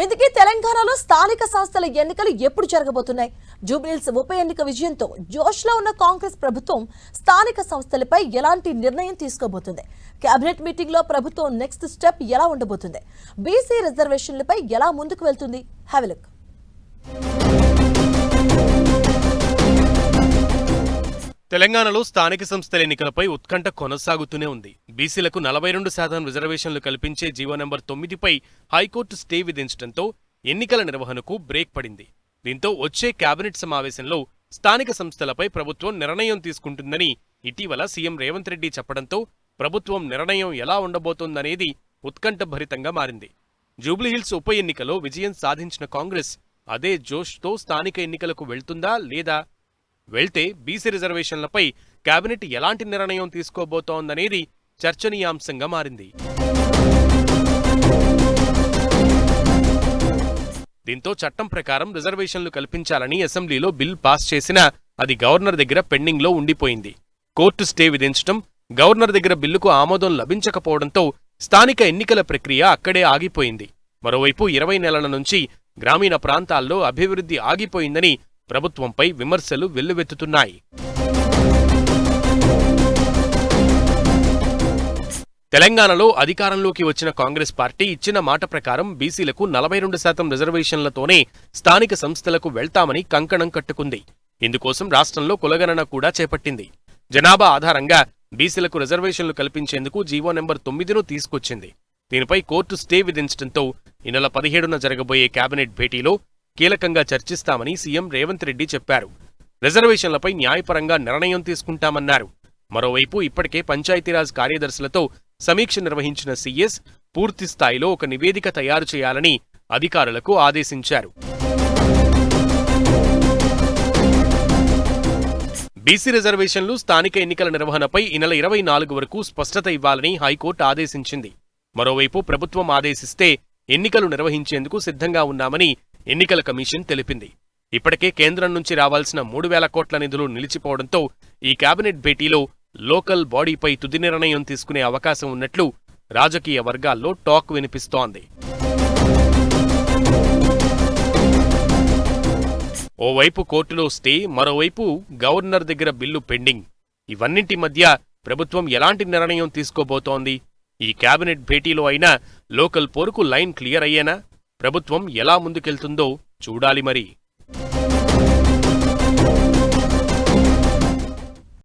ఇందుకే తెలంగాణలో స్థానిక సంస్థల ఎన్నికలు ఎప్పుడు జరగబోతున్నాయి? జూబ్లీల్స్ ఉప ఎన్నిక విజయంతో జోష్లో ఉన్న కాంగ్రెస్ ప్రభుత్వం స్థానిక సంస్థలపై ఎలాంటి నిర్ణయం తీసుకోబోతుంది? కేబినెట్ మీటింగ్లో ప్రభుత్వం నెక్స్ట్ స్టెప్ ఎలా ఉండబోతుంది? బీసీ రిజర్వేషన్లపై ఎలా ముందుకు వెళ్తుంది? Have look. తెలంగాణలో స్థానిక సంస్థల ఎన్నికలపై ఉత్కంఠ కొనసాగుతూనే ఉంది. బీసీలకు నలభై రెండు శాతం రిజర్వేషన్లు కల్పించే జీవో నెంబర్ తొమ్మిదిపై హైకోర్టు స్టే విధించడంతో ఎన్నికల నిర్వహణకు బ్రేక్ పడింది. దీంతో వచ్చే కేబినెట్ సమావేశంలో స్థానిక సంస్థలపై ప్రభుత్వం నిర్ణయం తీసుకుంటుందని ఇటీవల సీఎం రేవంత్ రెడ్డి చెప్పడంతో ప్రభుత్వం నిర్ణయం ఎలా ఉండబోతోందనేది ఉత్కంఠభరితంగా మారింది. జూబ్లీహిల్స్ ఉప ఎన్నికలో విజయం సాధించిన కాంగ్రెస్ అదే జోష్తో స్థానిక ఎన్నికలకు వెళ్తుందా లేదా వెళ్తే బీసీ రిజర్వేషన్లపై కేబినెట్ ఎలాంటి నిర్ణయం తీసుకోబోతోందనేది చర్చనీయాంశంగా మారింది. దీంతో చట్టం ప్రకారం రిజర్వేషన్లు కల్పించాలని అసెంబ్లీలో బిల్ పాస్ చేసినా అది గవర్నర్ దగ్గర పెండింగ్లో ఉండిపోయింది. కోర్టు స్టే విధించడం గవర్నర్ దగ్గర బిల్లుకు ఆమోదం లభించకపోవడంతో స్థానిక ఎన్నికల ప్రక్రియ అక్కడే ఆగిపోయింది. మరోవైపు ఇరవై నెలల నుంచి గ్రామీణ ప్రాంతాల్లో అభివృద్ధి ఆగిపోయిందని ప్రభుత్వంపై విమర్శలు వెల్లువెత్తుతున్నాయి. తెలంగాణలో అధికారంలోకి వచ్చిన కాంగ్రెస్ పార్టీ ఇచ్చిన మాట ప్రకారం బీసీలకు నలభై రెండు శాతం రిజర్వేషన్లతోనే స్థానిక సంస్థలకు వెళ్తామని కంకణం కట్టుకుంది. ఇందుకోసం రాష్ట్రంలో కులగణన కూడా చేపట్టింది. జనాభా ఆధారంగా బీసీలకు రిజర్వేషన్లు కల్పించేందుకు జీవో నెంబర్ తొమ్మిదిను తీసుకొచ్చింది. దీనిపై కోర్టు స్టే విధించడంతో ఈ నెల పదిహేడున జరగబోయే కేబినెట్ భేటీలో కీలకంగా చర్చిస్తామని సీఎం రేవంత్ రెడ్డి చెప్పారు. రిజర్వేషన్లపై న్యాయపరంగా నిర్ణయం తీసుకుంటామన్నారు. మరోవైపు ఇప్పటికే పంచాయతీరాజ్ కార్యదర్శులతో సమీక్ష నిర్వహించిన సీఎస్ పూర్తిస్థాయిలో ఒక నివేదిక తయారు చేయాలని అధికారులకు ఆదేశించారు. బీసీ రిజర్వేషన్లు స్థానిక ఎన్నికల నిర్వహణపై ఈ నెల ఇరవై నాలుగు వరకు స్పష్టత ఇవ్వాలని హైకోర్టు ఆదేశించింది. మరోవైపు ప్రభుత్వం ఆదేశిస్తే ఎన్నికలు నిర్వహించేందుకు సిద్ధంగా ఉన్నామని ఎన్నికల కమిషన్ తెలిపింది. ఇప్పటికే కేంద్రం నుంచి రావాల్సిన మూడు వేల కోట్ల నిధులు నిలిచిపోవడంతో ఈ కేబినెట్ భేటీలో లోకల్ బాడీపై తుది నిర్ణయం తీసుకునే అవకాశం ఉన్నట్లు రాజకీయ వర్గాల్లో టాక్ వినిపిస్తోంది. ఓవైపు కోర్టులో స్టే మరోవైపు గవర్నర్ దగ్గర బిల్లు పెండింగ్. ఇవన్నింటి మధ్య ప్రభుత్వం ఎలాంటి నిర్ణయం తీసుకోబోతోంది? ఈ కేబినెట్ భేటీలో అయినా లోకల్ పోరుకు లైన్ క్లియర్ అయ్యేనా? ప్రభుత్వం ఎలా ముందుకెళ్తుందో చూడాలి మరి.